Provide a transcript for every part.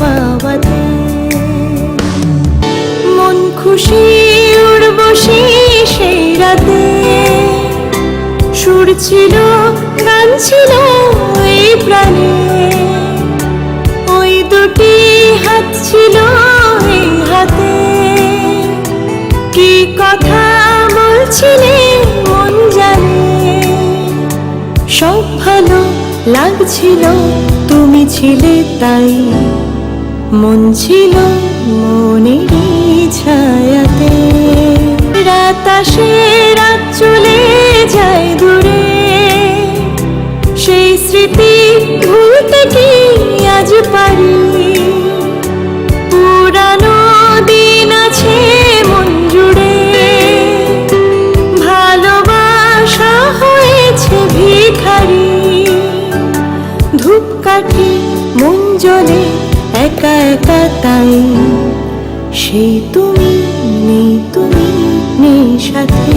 পাওয়াতে। মন খুশি উড়বসি সেই রাতে। সুর ছিল, গান ছিল এই প্রাণে। ওই দুটি হাত ছিল এই হাতে। কি কথা বলছিলে মন জানে। সব ভালো লাগছিল, তুমি ছিলে তাই। মন ছিল মনেরই ছায়াতে। রাত আসে রাত চলে যায় দূরে। সেই স্মৃতি ভুলতে কি আজ পারি? পুরানো দিন আছে মন জুড়ে। ভালোবাসা হয়েছে ভিখারি। ধূপকাঠি মন জ্বলে সেই তুমি নেই তুমি নেই সাথে।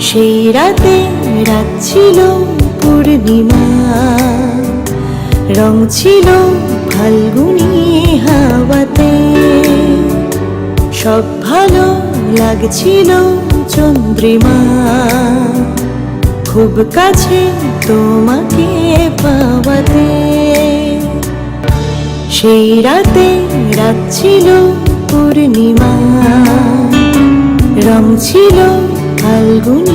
সেই রাতে রাত ছিল পূর্ণিমা। রং ছিল ফাল্গুনি হাওয়াতে। সব ভালো লাগছিল চন্দ্রিমা। খুব কাছে তোমাকে পাওয়াতে। সেই রাতে রাত ছিল পূর্ণিমা। রং ছিল ফাল্গুনি